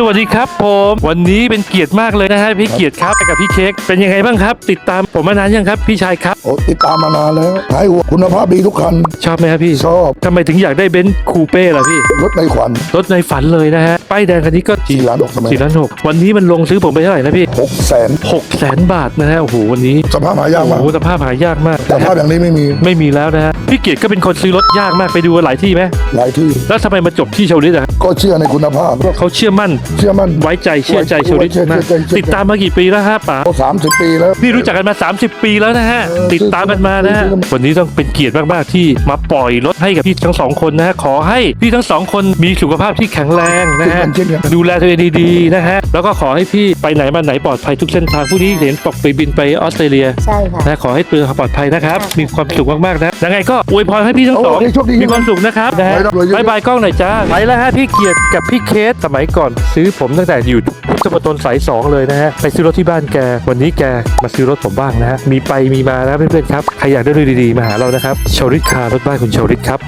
สวัสดีครับผมวันนี้เป็นเกียรติมากเลยนะฮะพี่เกียรติครับไปกับพี่เค้กเป็นยังไงบ้างครับ ติดตามผมมานานยังครับ พี่ชายครับ โอ้ติดตามมานานแล้วขายหัวคุณภาพดีทุกคัน ชอบไหมครับพี่ชอบทำไมถึงอยากได้เบนซ์คูเป้ล่ะพี่รถในขวัญรถในฝันเลยนะฮะป้ายแดงคันนี้ก็สี่ล้านหกสมัยสี่ล้านหกวันนี้มันลงซื้อผมไปเท่าไหร่นะพี่หกแสนหกแสนบาทนะฮะโอ้โหวันนี้สภาพหายากโอ้มากโหสภาพหายากมากสภาพอย่างนี้ไม่มีไม่มีแล้วนะฮะพี่เกียรติก็เป็นคนซื้อรถยากมากไปดูหลายที่ไหมหลายที่ แล้วทำไมมาจบที่ชาวลิตอะก็เชื่อในคุณภาพเขาเชื่อมั่นเชื่อมั่น ไว้ใจเชื่อใจชาวลิตมากเชื่อใจเชื่อใจ ติดตามมากี่ปีแล้วฮะป๋า สามสิบปีแล้ว นี่รู้จักกันมา 30 ปีแล้วนะฮะ เออติดตามกันมานะฮะคือวันนี้ต้องเป็นเกียรติมาก ๆ ที่มาปล่อยรถให้กับพี่ทั้งสองคนนะฮะ ขอให้พี่ทั้งสองคนมีสุขภาพที่แข็งแรงนะฮะ เช่นกัน ดูแลตัวเองดี ๆ นะฮะ แล้วก็ขอให้พี่ไปไหนมาไหนปลอดภัยทุกเส้นทางผู้นี้เห็นปอกไปบินไปออสเตรเลียใช่ค่ะ นะขอให้เตือนปลอดภัยนะครับค่ะมีความสุขมาก ๆ นะ ยังไงก็อวยพรให้พี่ทั้งสองโอ้ยโชคดีมีความสุขนะครับนะฮะไว้รวยเยอะๆ บายบายกล้องหน่อยจ้าไปแล้วฮะพี่เกียรติกับพี่เคสสมัยก่อนซื้อผมตั้งแต่อยู่พุทธมณฑลสายสองเลยนะฮะไปซื้อรถที่บ้านแก วันนี้แกมาซื้อรถผมบ้างนะฮะมีไปมีมานะเพื่อนๆครับใครอยากได้รถดีๆมาหาเรานะครับชาวริตคารถบ้านคุณชาวริตครับ